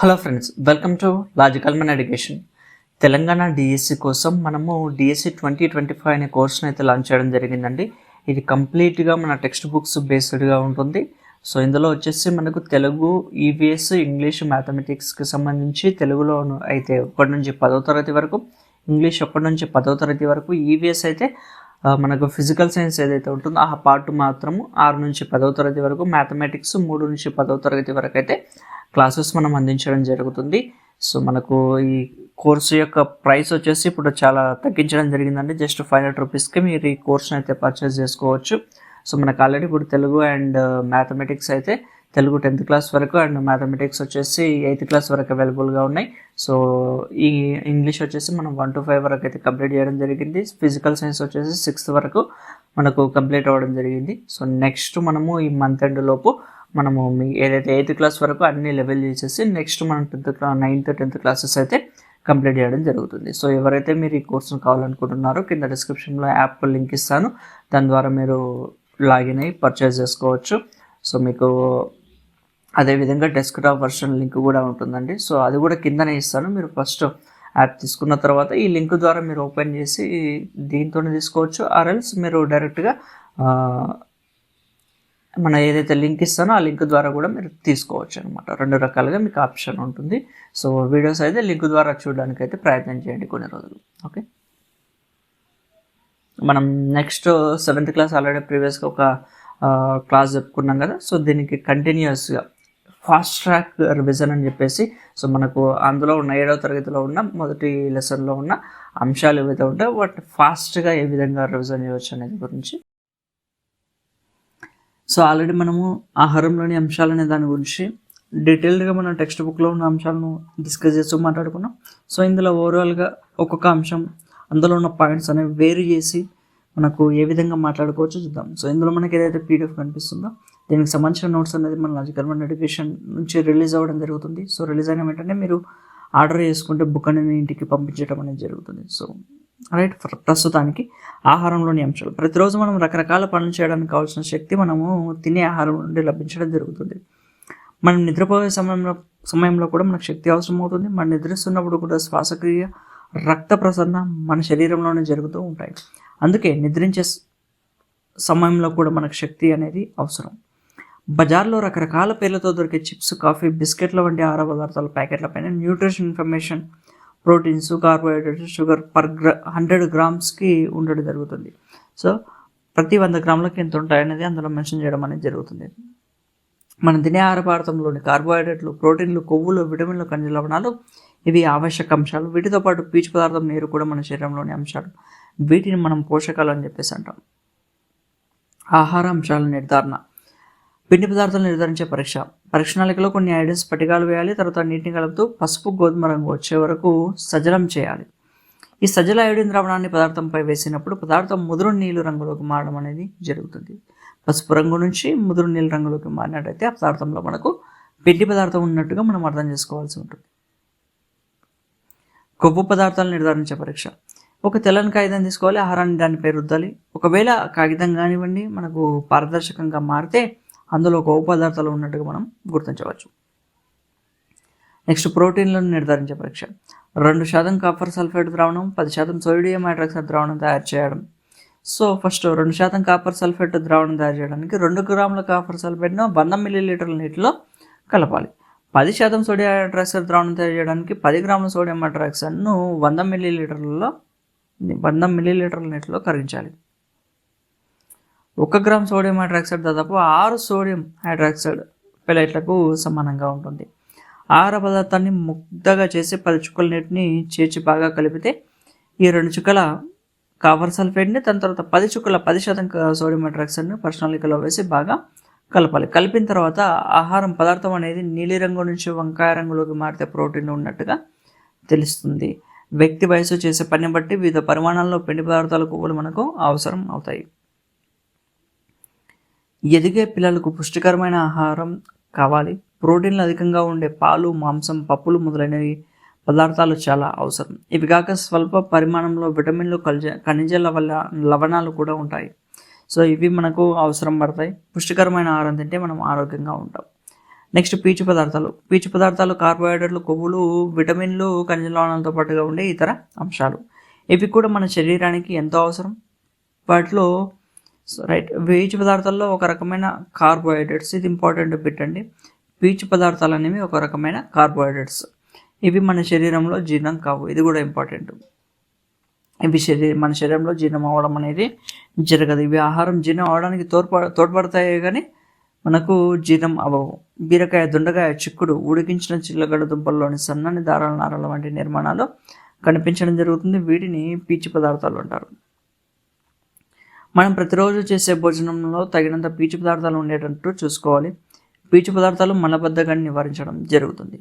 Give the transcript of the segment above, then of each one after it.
Hello friends welcome to logical men education Telangana DSC కోసం మనము DSC twenty twenty five అనే కోర్స్ని అయితే launch చేయడం జరిగిందండి. ఇది కంప్లీట్గా మన టెక్స్ట్ బుక్స్ బేస్డ్గా ఉంటుంది. సో ఇందులో వచ్చేసి మనకు తెలుగు ఈవీఎస్ ఇంగ్లీష్ మ్యాథమెటిక్స్కి సంబంధించి తెలుగులో అయితే ఒకటి నుంచి పదో తరగతి వరకు ఇంగ్లీష్ ఒకటి నుంచి పదో తరగతి వరకు ఈవీఎస్ అయితే మనకు ఫిజికల్ సైన్స్ ఏదైతే ఉంటుందో ఆ పార్ట్ మాత్రము ఆరు నుంచి పదవ తరగతి వరకు మ్యాథమెటిక్స్ మూడు నుంచి పదవ తరగతి వరకు అయితే క్లాసెస్ మనం అందించడం జరుగుతుంది. సో మనకు ఈ కోర్సు యొక్క ప్రైస్ వచ్చేసి ఇప్పుడు చాలా తగ్గించడం జరిగిందండి. జస్ట్ ఫైవ్ హండ్రెడ్ రూపీస్కి మీరు ఈ కోర్స్ని అయితే పర్చేస్ చేసుకోవచ్చు. సో మనకు ఆల్రెడీ ఇప్పుడు తెలుగు అండ్ మ్యాథమెటిక్స్ అయితే తెలుగు టెన్త్ క్లాస్ వరకు అండ్ మ్యాథమెటిక్స్ వచ్చేసి ఎయిత్ క్లాస్ వరకు అవైలబుల్గా ఉన్నాయి. సో ఈ ఇంగ్లీష్ వచ్చేసి మనం వన్ టు ఫైవ్ వరకు అయితే కంప్లీట్ చేయడం జరిగింది. ఫిజికల్ సైన్స్ వచ్చేసి సిక్స్త్ వరకు మనకు కంప్లీట్ అవ్వడం జరిగింది. సో నెక్స్ట్ మనము ఈ మంత్ ఎండ్ లోపు మనము మీ ఏదైతే ఎయిత్ క్లాస్ వరకు అన్ని లెవెల్ చేసేసి నెక్స్ట్ మనం tenth class ninth tenth classes అయితే కంప్లీట్ చేయడం జరుగుతుంది. సో ఎవరైతే మీరు ఈ కోర్సును కావాలనుకుంటున్నారో కింద డిస్క్రిప్షన్లో యాప్ లింక్ ఇస్తాను. దాని ద్వారా మీరు లాగిన్ అయ్యి పర్చేస్ చేసుకోవచ్చు. సో మీకు అదేవిధంగా డెస్క్టాప్ వర్షన్ లింక్ కూడా ఉంటుందండి. సో అది కూడా కిందనే ఇస్తాను. మీరు ఫస్ట్ యాప్ తీసుకున్న తర్వాత ఈ లింక్ ద్వారా మీరు ఓపెన్ చేసి దీంతోనే తీసుకోవచ్చు. ఆర్ఎల్స్ మీరు డైరెక్ట్గా మన ఏదైతే లింక్ ఇస్తానో ఆ లింక్ ద్వారా కూడా మీరు తీసుకోవచ్చు అనమాట రెండు రకాలుగా మీకు ఆప్షన్ ఉంటుంది. సో వీడియోస్ అయితే లింక్ ద్వారా చూడడానికి అయితే ప్రయత్నం చేయండి కొన్ని రోజులు. ఓకే మనం నెక్స్ట్ సెవెంత్ క్లాస్ ఆల్రెడీ ప్రీవియస్గా ఒక క్లాస్ చెప్పుకున్నాం కదా. సో దీనికి కంటిన్యూస్గా ఫాస్ట్ ట్రాక్ రివిజన్ అని చెప్పేసి సో మనకు అందులో ఉన్న ఏడవ తరగతిలో ఉన్న మొదటి లెసన్లో ఉన్న అంశాలు ఏవైతే ఉంటాయో వాటిని ఫాస్ట్గా ఏ విధంగా రివిజన్ చేయవచ్చు అనేది గురించి. సో ఆల్రెడీ మనము ఆహారంలోని అంశాలనే దాని గురించి డీటెయిల్డ్గా మనం టెక్స్ట్ బుక్లో ఉన్న అంశాలను డిస్కస్ చేస్తూ మాట్లాడుకున్నాం. సో ఇందులో ఓవరాల్గా ఒక్కొక్క అంశం అందులో ఉన్న పాయింట్స్ అనేవి వేరు చేసి మనకు ఏ విధంగా మాట్లాడుకోవచ్చో చూద్దాం. సో ఇందులో మనకి ఏదైతే పీడిఎఫ్ కనిపిస్తుందో దీనికి సంబంధించిన నోట్స్ అనేది మన లాజికల్ వన్ ఎడ్యుకేషన్ నుంచి రిలీజ్ అవ్వడం జరుగుతుంది. సో రిలీజ్ అయిన వెంటనే మీరు ఆర్డర్ చేసుకుంటే బుక్ అనేది ఇంటికి పంపించడం అనేది జరుగుతుంది. సో రైట్ ప్రస్తుతానికి ఆహారంలోని అంశాలు. ప్రతిరోజు మనం రకరకాల పనులు చేయడానికి కావాల్సిన శక్తి మనము తినే ఆహారం నుండి లభించడం జరుగుతుంది. మనం నిద్రపోయే సమయంలో సమయంలో కూడా మనకు శక్తి అవసరం అవుతుంది మనం నిద్రిస్తున్నప్పుడు కూడా శ్వాసక్రియ రక్త ప్రసరణ మన శరీరంలోనే జరుగుతూ ఉంటాయి. అందుకే నిద్రించే సమయంలో కూడా మనకు శక్తి అనేది అవసరం. బజార్లో రకరకాల పేర్లతో దొరికే చిప్స్ కాఫీ బిస్కెట్ల వంటి ఆహార పదార్థాల ప్యాకెట్ల పైన nutrition information proteins carbohydrates sugar per gram hundred గ్రామ్స్కి ఉండడం జరుగుతుంది. సో ప్రతి వంద గ్రాములకి ఎంత ఉంటాయనేది అందులో మెన్షన్ చేయడం అనేది జరుగుతుంది. మనం తినే ఆహార పదార్థంలోని కార్బోహైడ్రేట్లు ప్రోటీన్లు కొవ్వులు విటమిన్లు ఖనిజ లవణాలు ఇవి ఆవశ్యక అంశాలు. వీటితో పాటు పీచు పదార్థం నీరు కూడా మన శరీరంలోని అంశాలు. వీటిని మనం పోషకాలు అని చెప్పేసి అంటాం. ఆహార అంశాల నిర్ధారణ. పిండి పదార్థాలు నిర్ధారించే పరీక్ష. పరీక్షణాళికలో కొన్ని ఐడియాస్ పటికాలు వేయాలి తర్వాత నీటిని కలుపుతూ పసుపు గోధుమ రంగు వచ్చే వరకు సజలం చేయాలి. ఈ సజల ఐడిన్ ద్రావణాన్ని పదార్థంపై వేసినప్పుడు పదార్థం ముదురు నీళ్ళు రంగులోకి మారడం అనేది జరుగుతుంది. పసుపు రంగు నుంచి ముదురు నీళ్ళ రంగులోకి మారినట్టయితే ఆ పదార్థంలో మనకు పిండి పదార్థం ఉన్నట్టుగా మనం అర్థం చేసుకోవాల్సి ఉంటుంది. కొవ్వు పదార్థాలు నిర్ధారించే పరీక్ష. ఒక తెల్లని కాగితం తీసుకోవాలి ఆహారాన్ని దానిపై రుద్దాలి. ఒకవేళ కాగితం కానివ్వండి మనకు పారదర్శకంగా మారితే అందులో కొవ్వు పదార్థాలు ఉన్నట్టుగా మనం గుర్తించవచ్చు. నెక్స్ట్ ప్రోటీన్లను నిర్ధారించే పరీక్ష. రెండు శాతం కాపర్ సల్ఫేట్ ద్రావణం పది శాతం సోడియం హైడ్రాక్సైడ్ ద్రావణం తయారు చేయడం. సో ఫస్ట్ రెండు శాతం కాపర్ సల్ఫేట్ ద్రావణం తయారు చేయడానికి రెండు గ్రాముల కాపర్ సల్ఫేట్ను వంద మిల్లీలీటర్ల నీటిలో కలపాలి. పది శాతం సోడియం హైడ్రాక్సైడ్ ద్రావణం తయారు చేయడానికి పది గ్రాముల సోడియం హైడ్రాక్సైడ్ను వంద మిల్లీలీటర్లలో వంద మిల్లీలీటర్ల నీటిలో కరిగించాలి. ఒక గ్రామ్ సోడియం హైడ్రాక్సైడ్ దాదాపు ఆరు సోడియం హైడ్రాక్సైడ్ పెలైట్లకు సమానంగా ఉంటుంది. ఆహార పదార్థాన్ని ముద్దగా చేసి పది చుక్కల నీటిని చేర్చి బాగా కలిపితే ఈ రెండు చుక్కల కాపర్ సల్ఫేట్ని దాని తర్వాత పది చుక్కల పది శాతం సోడియం హైడ్రాక్సైడ్ని పర్సనాలికలో వేసి బాగా కలపాలి. కలిపిన తర్వాత ఆహారం పదార్థం అనేది నీలిరంగు నుంచి వంకాయ రంగులోకి మారితే ప్రోటీన్ ఉన్నట్టుగా తెలుస్తుంది. వ్యక్తి వయసు చేసే పని బట్టి వివిధ పరిమాణాల్లో పిండి పదార్థాల కొవ్వులు మనకు అవసరం అవుతాయి. ఎదిగే పిల్లలకు పుష్టికరమైన ఆహారం కావాలి. ప్రోటీన్లు అధికంగా ఉండే పాలు మాంసం పప్పులు మొదలైనవి పదార్థాలు చాలా అవసరం. ఇవి కాక స్వల్ప పరిమాణంలో విటమిన్లు ఖనిజ ఖనిజ లవల లవణాలు కూడా ఉంటాయి. సో ఇవి మనకు అవసరం పడతాయి. పుష్టికరమైన ఆహారం తింటే మనం ఆరోగ్యంగా ఉంటాం. నెక్స్ట్ పీచు పదార్థాలు. పీచు పదార్థాలు కార్బోహైడ్రేట్లు కొవ్వులు విటమిన్లు ఖనిజ లవణాలతో పాటుగా ఉండే ఇతర అంశాలు. ఇవి కూడా మన శరీరానికి ఎంతో అవసరం. వాటిలో రైట్ పీచు పదార్థాల్లో ఒక రకమైన కార్బోహైడ్రేట్స్ ఇది ఇంపార్టెంట్ బిట్ అండి. పీచు పదార్థాలు అనేవి ఒక రకమైన కార్బోహైడ్రేట్స్. ఇవి మన శరీరంలో జీర్ణం కావు ఇది కూడా ఇంపార్టెంట్. ఇవి శరీర మన శరీరంలో జీర్ణం అవ్వడం అనేది జరగదు. ఇవి ఆహారం జీర్ణం అవడానికి తోడ్పడ తోడ్పడతాయి కానీ మనకు జీర్ణం అవ్వవు బీరకాయ దొండకాయ చిక్కుడు ఉడికించిన చిల్లగడ దుంపల్లోని సన్నని దారాల నారాల వంటి నిర్మాణాలు కనిపించడం జరుగుతుంది. వీటిని పీచు పదార్థాలు అంటారు. మనం ప్రతిరోజు చేసే భోజనంలో తగినంత పీచు పదార్థాలు ఉండేటట్టు చూసుకోవాలి. పీచు పదార్థాలు మలబద్ధకాన్ని నివారించడం జరుగుతుంది.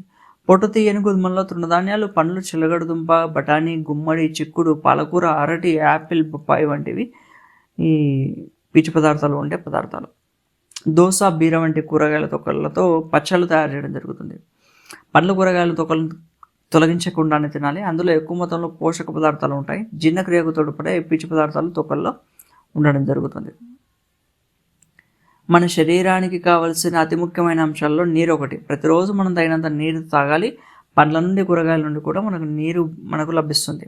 పొట్టు తీయని గోధుమల్లో తృణధాన్యాలు పండ్లు చిల్లగడదుంప బఠానీ గుమ్మడి చిక్కుడు పాలకూర అరటి యాపిల్ బొప్పాయి వంటివి ఈ పీచు పదార్థాలు ఉండే పదార్థాలు. దోస బీర వంటి కూరగాయల తొక్కలతో పచ్చళ్ళు తయారు చేయడం జరుగుతుంది. పండ్ల కూరగాయల తొక్కలను తొలగించకుండానే తినాలి. అందులో ఎక్కువ మొత్తంలో పోషక పదార్థాలు ఉంటాయి. జీర్ణక్రియకు తోడ్పడే పీచు పదార్థాలు తొక్కల్లో ఉండడం జరుగుతుంది. మన శరీరానికి కావలసిన అతి ముఖ్యమైన అంశాల్లో నీరు ఒకటి. ప్రతిరోజు మనం తగినంత నీరు తాగాలి. పండ్ల నుండి కూరగాయల నుండి కూడా మనకు నీరు మనకు లభిస్తుంది.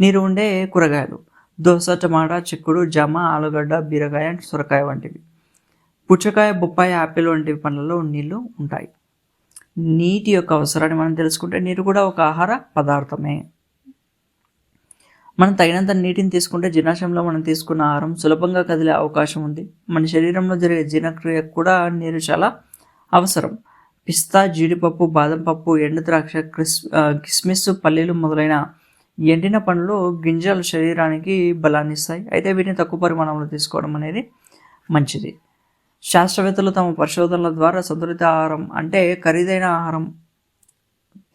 నీరు ఉండే కూరగాయలు. దోస టమాటా చిక్కుడు జామ ఆలుగడ్డ బీరకాయ సొరకాయ వంటివి. పుచ్చకాయ బొప్పాయి యాపిల్ వంటి పండ్లలో నీళ్ళు ఉంటాయి. నీటి యొక్క అవసరాన్ని మనం తెలుసుకుంటే నీరు కూడా ఒక ఆహార పదార్థమే. మనం తగినంత నీటిని తీసుకుంటే జీర్ణాశయంలో మనం తీసుకున్న ఆహారం సులభంగా కదిలే అవకాశం ఉంది. మన శరీరంలో జరిగే జీర్ణక్రియ కూడా నీరు చాలా అవసరం. పిస్తా జీడిపప్పు బాదం పప్పు ఎండు ద్రాక్ష క్రిస్ కిస్మిస్ పల్లీలు మొదలైన ఎండిన పండ్లు గింజలు శరీరానికి బలాన్ని ఇస్తాయి అయితే వీటిని తక్కువ పరిమాణంలో తీసుకోవడం అనేది మంచిది. శాస్త్రవేత్తలు తమ పరిశోధనల ద్వారా సంతులిత ఆహారం అంటే ఖరీదైన ఆహారం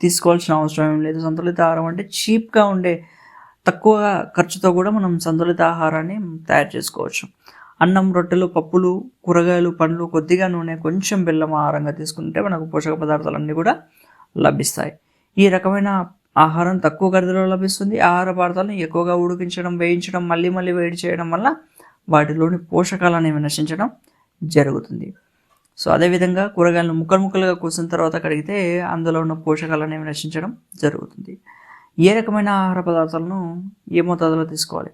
తీసుకోవాల్సిన అవసరం ఏం లేదు. సంతులిత ఆహారం అంటే చీప్గా ఉండే తక్కువ ఖర్చుతో కూడా మనం సంతులిత ఆహారాన్ని తయారు చేసుకోవచ్చు. అన్నం రొట్టెలు పప్పులు కూరగాయలు పండ్లు కొద్దిగా నూనె కొంచెం బెల్లం ఆహారంగా తీసుకుంటే మనకు పోషక పదార్థాలన్నీ కూడా లభిస్తాయి. ఈ రకమైన ఆహారం తక్కువ ఖరీదులో లభిస్తుంది. ఆహార పదార్థాలను ఎక్కువగా ఉడికించడం వేయించడం మళ్ళీ మళ్ళీ వేడి చేయడం వల్ల వాటిలోని పోషకాలు అనేవి నశించడం జరుగుతుంది. సో అదేవిధంగా కూరగాయలను ముక్కలు ముక్కలుగా కోసిన తర్వాత కడిగితే అందులో ఉన్న పోషకాలు అనేవి నశించడం జరుగుతుంది. ఏ రకమైన ఆహార పదార్థాలను ఏ మోతాదులో తీసుకోవాలి?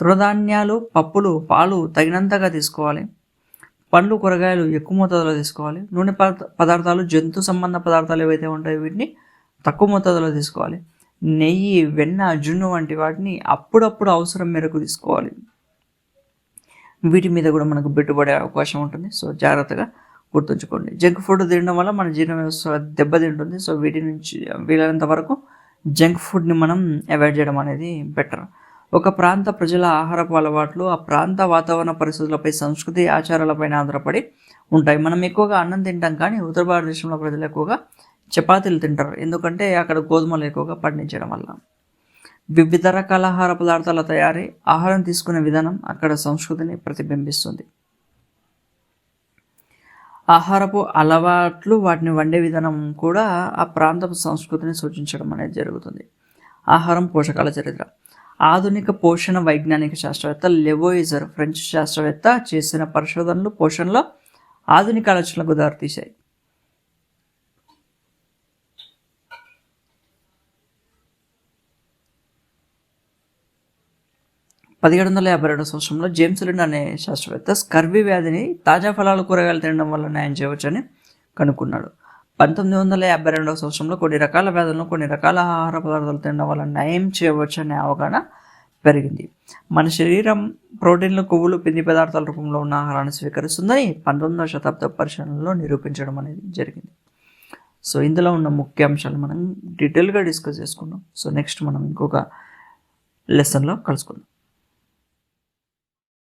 తృణధాన్యాలు పప్పులు పాలు తగినంతగా తీసుకోవాలి. పండ్లు కూరగాయలు ఎక్కువ మోతాదులో తీసుకోవాలి. నూనె పదార్థాలు జంతు సంబంధ పదార్థాలు ఏవైతే ఉంటాయో వీటిని తక్కువ మోతాదులో తీసుకోవాలి. నెయ్యి వెన్న జున్ను వంటి వాటిని అప్పుడప్పుడు అవసరం మేరకు తీసుకోవాలి. వీటి మీద కూడా మనకు పెట్టుబడే అవకాశం ఉంటుంది. సో జాగ్రత్తగా గుర్తుంచుకోండి. జంక్ ఫుడ్ తినడం వల్ల మన జీర్ణ వ్యవస్థ దెబ్బతింటుంది. సో వీటి నుంచి వీలైనంత వరకు జంక్ ఫుడ్ని మనం అవాయిడ్ చేయడం అనేది బెటర్. ఒక ప్రాంత ప్రజల ఆహారపు అలవాట్లు ఆ ప్రాంత వాతావరణ పరిస్థితులపై సంస్కృతి ఆచారాలపైన ఆధారపడి ఉంటాయి. మనం ఎక్కువగా అన్నం తింటాం కానీ ఉత్తర భారతదేశంలో ప్రజలు ఎక్కువగా చపాతీలు తింటారు. ఎందుకంటే అక్కడ గోధుమలు ఎక్కువగా పండించడం వల్ల. వివిధ రకాల ఆహార పదార్థాల తయారీ ఆహారం తీసుకునే విధానం అక్కడ సంస్కృతిని ప్రతిబింబిస్తుంది. ఆహారపు అలవాట్లు వాటిని వండే విధానం కూడా ఆ ప్రాంతపు సంస్కృతిని సూచించడం అనేది జరుగుతుంది. ఆహారం పోషకాల చరిత్ర. ఆధునిక పోషణ వైజ్ఞానిక శాస్త్రవేత్త లెవోయిజర్ ఫ్రెంచ్ శాస్త్రవేత్త చేసిన పరిశోధనలు పోషణలో ఆధునిక ఆలోచనలకు దారితీశాయి. పదిహేడు వందల యాభై రెండు సంవత్సరంలో జేమ్స్ లిండ్ అనే శాస్త్రవేత్త స్కర్వీ వ్యాధిని తాజా ఫలాలు కూరగాయలు తినడం వల్ల న్యాయం చేయవచ్చని కనుక్కున్నాడు. పంతొమ్మిది వందల యాభై రెండవ సంవత్సరంలో కొన్ని రకాల వ్యాధులను కొన్ని రకాల ఆహార పదార్థాలు తినడం వల్ల నయం చేయవచ్చు అనే అవగాహన పెరిగింది. మన శరీరం ప్రోటీన్లు కొవ్వులు పిండి పదార్థాల రూపంలో ఉన్న ఆహారాన్ని స్వీకరిస్తుందని పంతొమ్మిదవ శతాబ్ద పరిశీలనలో నిరూపించడం అనేది జరిగింది. సో ఇందులో ఉన్న ముఖ్య అంశాలు మనం డీటెయిల్గా డిస్కస్ చేసుకున్నాం సో నెక్స్ట్ మనం ఇంకొక లెసన్లో కలుసుకుందాం.